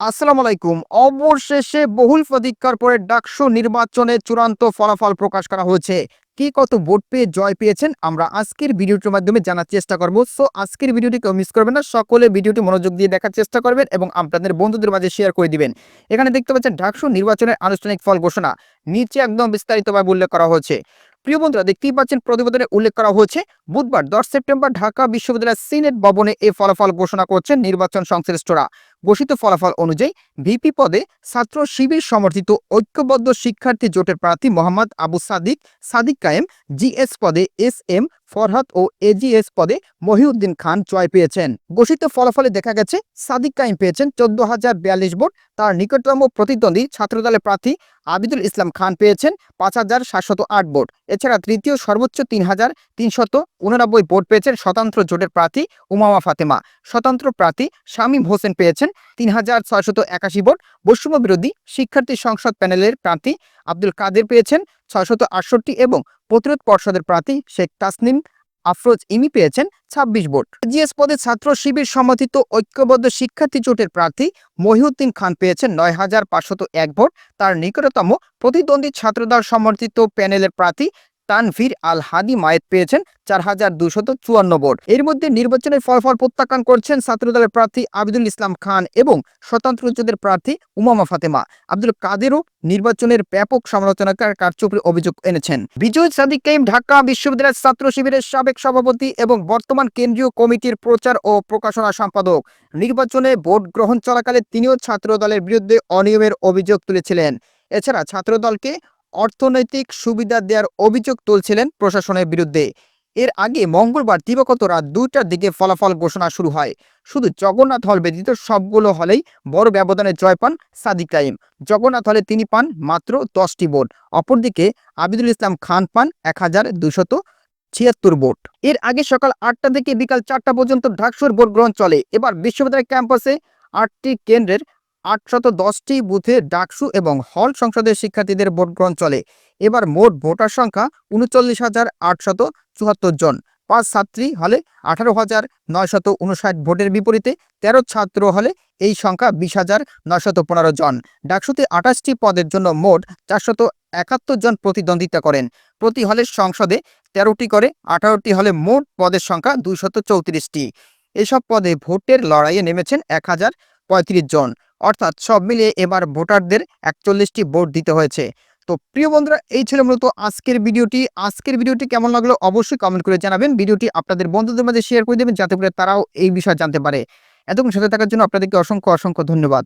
আসসালামু আলাইকুম। অবশেষে বহুল প্রতীক্ষার পরে ডাকসু নির্বাচনে চূড়ান্ত ফলাফল প্রকাশ করা হয়েছে। কি কত ভোট পেয়ে জয় পেয়েছেন আমরা আজকের ভিডিওটির মাধ্যমে জানার চেষ্টা করব। সো, আজকের ভিডিওটি কেউ মিস করবেন না। সকলে ভিডিওটি মনোযোগ দিয়ে দেখার চেষ্টা করবেন এবং আপনাদের বন্ধুদের মাঝে শেয়ার করে দিবেন। এখানে দেখতে পাচ্ছেন ডাকসু নির্বাচনের আনুষ্ঠানিক ফল ঘোষণা। নিচে একদম বিস্তারিতভাবে উল্লেখ করা হয়েছে। প্রিয় বন্ধুরা, দেখতেই পাচ্ছেন প্রতিবেদনে উল্লেখ করা হয়েছে, বুধবার দশ সেপ্টেম্বর ঢাকা বিশ্ববিদ্যালয়ের সিনেট ভবনে এই ফলাফল ঘোষণা করছেন নির্বাচন সংশ্লিষ্টরা। ঘোষিত ফলাফল অনুযায়ী ভিপি পদে ছাত্র শিবির সমর্থিত ঐক্যবদ্ধ শিক্ষার্থী জোটের প্রার্থী মোহাম্মদ আবু সাদিক সাদিক কায়েম, জিএস পদে এস এম ফরহাদ ও এজিএস পদে মহিউদ্দিন খান জয় পেয়েছেন। ঘোষিত ফলাফলে দেখা গেছে, সাদিক কায়েম পেয়েছেন চোদ্দ হাজার বিয়াল্লিশ ভোট। তার নিকটতম প্রতিদ্বন্দ্বী ছাত্রদলের প্রার্থী আবিদুল ইসলাম খান পেয়েছেন পাঁচ হাজার সাতশত আট ভোট। এছাড়া তৃতীয় সর্বোচ্চ তিন হাজার তিনশত উননব্বই ভোট পেয়েছেন স্বতন্ত্র জোটের প্রার্থী উমামা ফাতেমা। স্বতন্ত্র প্রার্থী শামীম হোসেন পেয়েছেন তিন হাজার ছয়শত একাশি ভোট। বৈষম্য বিরোধী শিক্ষার্থী সংসদ প্যানেলের প্রার্থী আব্দুল কাদের পেয়েছেন ছয়শত আটষট্টি এবং প্রতিরোধ পর্ষদের প্রার্থী শেখ তাসনিম আফরোজ ইমি পেয়েছেন ছাব্বিশ ভোট। জিএস পদে ছাত্র শিবির সমর্থিত ঐক্যবদ্ধ শিক্ষার্থী জোটের প্রার্থী মহিউদ্দিন খান পেয়েছেন নয় হাজার পাঁচশত এক ভোট। তার নিকটতম প্রতিদ্বন্দ্বী ছাত্রদল সমর্থিত প্যানেলের প্রার্থী তানভীর আল হাদি মায়েত পেয়েছেন চার হাজার দুশত চুয়ান্ন ভোট। এর মধ্যে নির্বাচনের ফলাফল প্রত্যাখ্যান করছেন ছাত্রদলের প্রার্থী আবিদুল ইসলাম খান এবং স্বতন্ত্র জোটের প্রার্থী উমামা ফাতেমা। আব্দুল কাদেরও নির্বাচনের ব্যাপক সমালোচনাকার কারচুপির অভিযোগ এনেছেন। বিজয় সাদিক কাইম ঢাকা বিশ্ববিদ্যালয়ের ছাত্র শিবিরের সাবেক সভাপতি এবং বর্তমান কেন্দ্রীয় কমিটির প্রচার ও প্রকাশনা সম্পাদক। নির্বাচনে ভোট গ্রহণ চলাকালে তিনিও ছাত্র দলের বিরুদ্ধে অনিয়মের অভিযোগ তুলেছিলেন। এছাড়া ছাত্রদলকে অর্থনৈতিক সুবিধা দেওয়ার অভিযোগ তুলছিলেন প্রশাসনের বিরুদ্ধে। এর আগে মঙ্গলবার দিবাগত রাত দুইটার দিকে ফলাফল ঘোষণা শুরু হয়। শুধু জগন্নাথ হল ব্যতীত সবগুলো হলেই বড় ব্যবধানে জয় পান সাদিক রাইম জগন্নাথ হলে তিনি পান মাত্র দশটি ভোট। অপরদিকে আবিদুল ইসলাম খান পান এক হাজার দুশত ছিয়াত্তর ভোট। এর আগে সকাল আটটা থেকে বিকাল চারটা পর্যন্ত ঢাকসুর ভোট গ্রহণ চলে। এবার বিশ্ববিদ্যালয় ক্যাম্পাসে আটটি কেন্দ্রের আটশত দশটি বুথে ডাকসু এবং হল সংসদের শিক্ষার্থীদের ভোট গ্রহণ চলে। এবার মোট ভোটার সংখ্যা উনচল্লিশ হাজার আটশত চুয়াত্তর জন। পাঁচ ছাত্রী হলে আঠারো হাজার নয়শত উনষাট ভোটের বিপরীতে, তেরো ছাত্র হলে এই সংখ্যা বিশ হাজার নয়শত পনেরো জন। ডাকসুতে আঠাশটি পদের জন্য মোট চারশত একাত্তর জন প্রতিদ্বন্দ্বিতা করেন। প্রতি হলের সংসদে তেরোটি করে, আঠারোটি হলে মোট পদের সংখ্যা দুইশত চৌত্রিশটি এসব পদে ভোটের লড়াইয়ে নেমেছেন এক হাজার পঁয়ত্রিশ জন। অর্থাৎ সব মিলিয়ে এবার ভোটারদের একচল্লিশটি ভোট দিতে হয়েছে। তো প্রিয় বন্ধুরা, এই ছিল মূলত আজকের ভিডিওটি। আজকের ভিডিওটি কেমন লাগল অবশ্যই কমেন্ট করে জানাবেন। ভিডিওটি আপনাদের বন্ধুদের মাঝে শেয়ার করে দেবেন, যাতে করে তারাও এই বিষয়ে জানতে পারে। এতক্ষণ সাথে থাকার জন্য আপনাদেরকে অসংখ্য অসংখ্য ধন্যবাদ।